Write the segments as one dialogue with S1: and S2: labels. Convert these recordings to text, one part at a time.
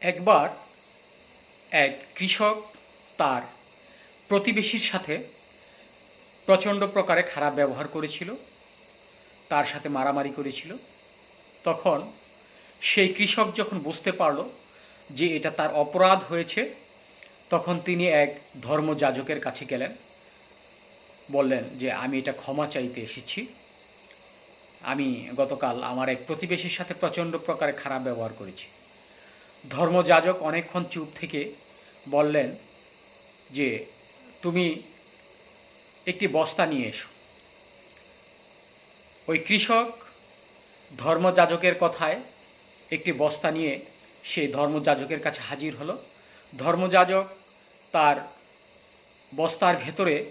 S1: একবার এক কৃষক তার প্রতিবেশীর সাথে প্রচণ্ড প্রকারে খারাপ ব্যবহার করেছিল, তার সাথে মারামারি করেছিল। তখন সেই কৃষক যখন বুঝতে পারল যে এটা তার অপরাধ হয়েছে, তখন তিনি এক ধর্মযাজকের কাছে গেলেন। বললেন যে, আমি এটা ক্ষমা চাইতে এসেছি। আমি গতকাল আমার এক প্রতিবেশীর সাথে প্রচণ্ড প্রকারে খারাপ ব্যবহার করেছি। ধর্মযাজক অনেকক্ষণ চুপ থেকে বললেন যে, তুমি একটি বস্তা নিয়ে এসো। ওই কৃষক ধর্মযাজকের কথায় একটি বস্তা নিয়ে সেই ধর্মযাজকের কাছে হাজির হলো। ধর্মযাজক তার বস্তার ভেতরে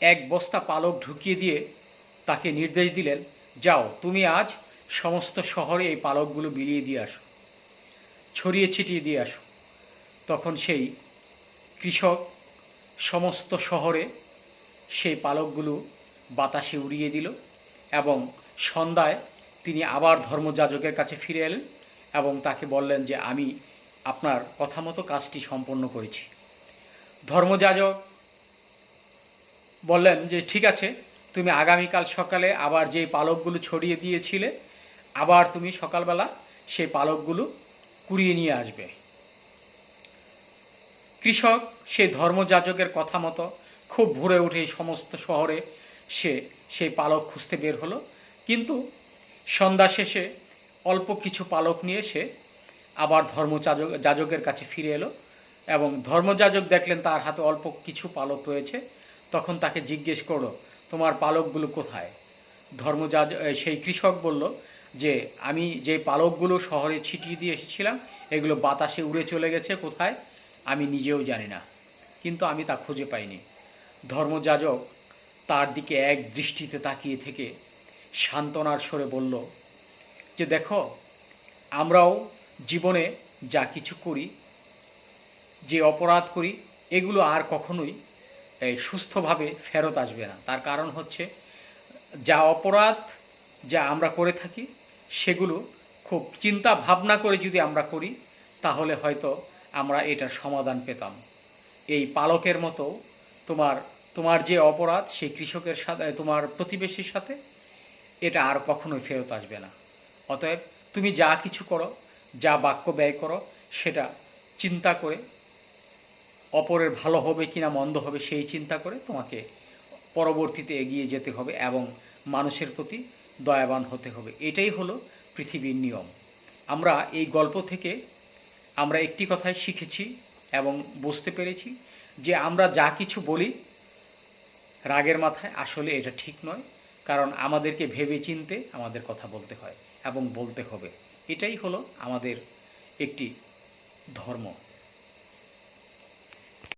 S1: এক বস্তা পালক ঢুকিয়ে দিয়ে তাকে নির্দেশ দিলেন, যাও, তুমি আজ সমস্ত শহরে এই পালকগুলো বিলিয়ে দিয়ে আসো, ছড়িয়ে ছিটিয়ে দিয়ে আসো। তখন সেই কৃষক সমস্ত শহরে সেই পালকগুলো বাতাসে উড়িয়ে দিল এবং সন্ধ্যায় তিনি আবার ধর্মযাজকের কাছে ফিরে এলেন এবং তাকে বললেন যে, আমি আপনার কথা মতো কাজটি সম্পন্ন করেছি। ধর্মযাজক বললেন যে, ঠিক আছে, তুমি আগামীকাল সকালে আবার যে পালকগুলো ছড়িয়ে দিয়েছিলে আবার তুমি সকালবেলা সেই পালকগুলো কুড়িয়ে নিয়ে আসবে। কৃষক সেই ধর্মযাজকের কথা মতো খুব ভোরে উঠে সমস্ত শহরে সে সেই পালক খুঁজতে বের হলো। কিন্তু সন্ধ্যা শেষে অল্প কিছু পালক নিয়ে সে আবার ধর্মযাজক, যাজকের কাছে ফিরে এলো এবং ধর্মযাজক দেখলেন তার হাতে অল্প কিছু পালক রয়েছে। তখন তাকে জিজ্ঞেস করল, তোমার পালকগুলো কোথায়? ধর্মযাজ সেই কৃষক বলল যে আমি যে পালকগুলো শহরে ছিটিয়ে দিয়ে এসেছিলাম, এগুলো বাতাসে উড়ে চলে গেছে কোথায়? আমি নিজেও জানি না। কিন্তু আমি তা খুঁজে পাইনি। ধর্মযাজক তার দিকে এক দৃষ্টিতে তাকিয়ে থেকে সান্ত্বনার স্বরে বলল, যে দেখো, আমরাও জীবনে যা কিছু করি, যে অপরাধ করি, এগুলো আর কখনোই সুস্থভাবে ফেরত আসবে না। তার কারণ হচ্ছে, যা অপরাধ, যা আমরা করে থাকি সেগুলো খুব চিন্তা ভাবনা করে যদি আমরা করি, তাহলে হয়তো আমরা এটার সমাধান পেতাম। এই পালকের মতো তোমার তোমার যে অপরাধ, সেই কৃষকের সাথে, তোমার প্রতিবেশীর সাথে, এটা আর কখনোই ফেরত আসবে না। অতএব তুমি যা কিছু করো, যা বাক্য ব্যয় করো, সেটা চিন্তা করে, অপরের ভালো হবে কিনা, মন্দ হবে সেই চিন্তা করে তোমাকে পরবর্তীতে এগিয়ে যেতে হবে এবং মানুষের প্রতি দয়াবান হতে হবে। এটাই হলো পৃথিবীর নিয়ম। আমরা এই গল্প থেকে আমরা একটি কথাই শিখেছি এবং বুঝতে পেরেছি যে আমরা যা কিছু বলি রাগের মাথায়, আসলে এটা ঠিক নয়। কারণ আমাদেরকে ভেবে চিনতে আমাদের কথা বলতে হয় এবং বলতে হবে। এটাই হলো আমাদের একটি ধর্ম।